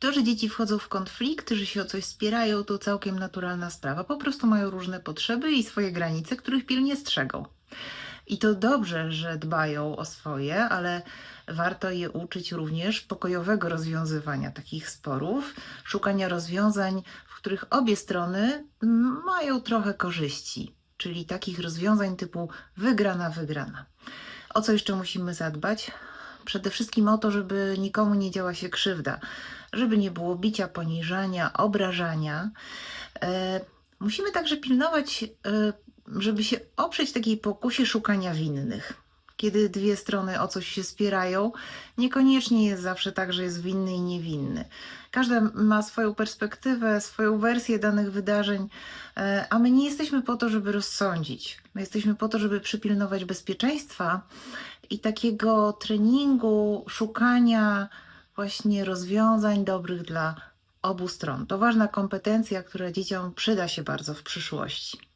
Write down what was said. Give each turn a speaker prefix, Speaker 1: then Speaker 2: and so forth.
Speaker 1: To, że dzieci wchodzą w konflikty, że się o coś spierają, to całkiem naturalna sprawa. Po prostu mają różne potrzeby i swoje granice, których pilnie strzegą. I to dobrze, że dbają o swoje, ale warto je uczyć również pokojowego rozwiązywania takich sporów, szukania rozwiązań, w których obie strony mają trochę korzyści, czyli takich rozwiązań typu wygrana, wygrana. O co jeszcze musimy zadbać? Przede wszystkim o to, żeby nikomu nie działa się krzywda, żeby nie było bicia, poniżania, obrażania. E, musimy także pilnować, e, żeby się oprzeć takiej pokusie szukania winnych. Kiedy dwie strony o coś się spierają, niekoniecznie jest zawsze tak, że jest winny i niewinny. Każda ma swoją perspektywę, swoją wersję danych wydarzeń, e, a my nie jesteśmy po to, żeby rozsądzić. My jesteśmy po to, żeby przypilnować bezpieczeństwa i takiego treningu, szukania właśnie rozwiązań dobrych dla obu stron. To ważna kompetencja, która dzieciom przyda się bardzo w przyszłości.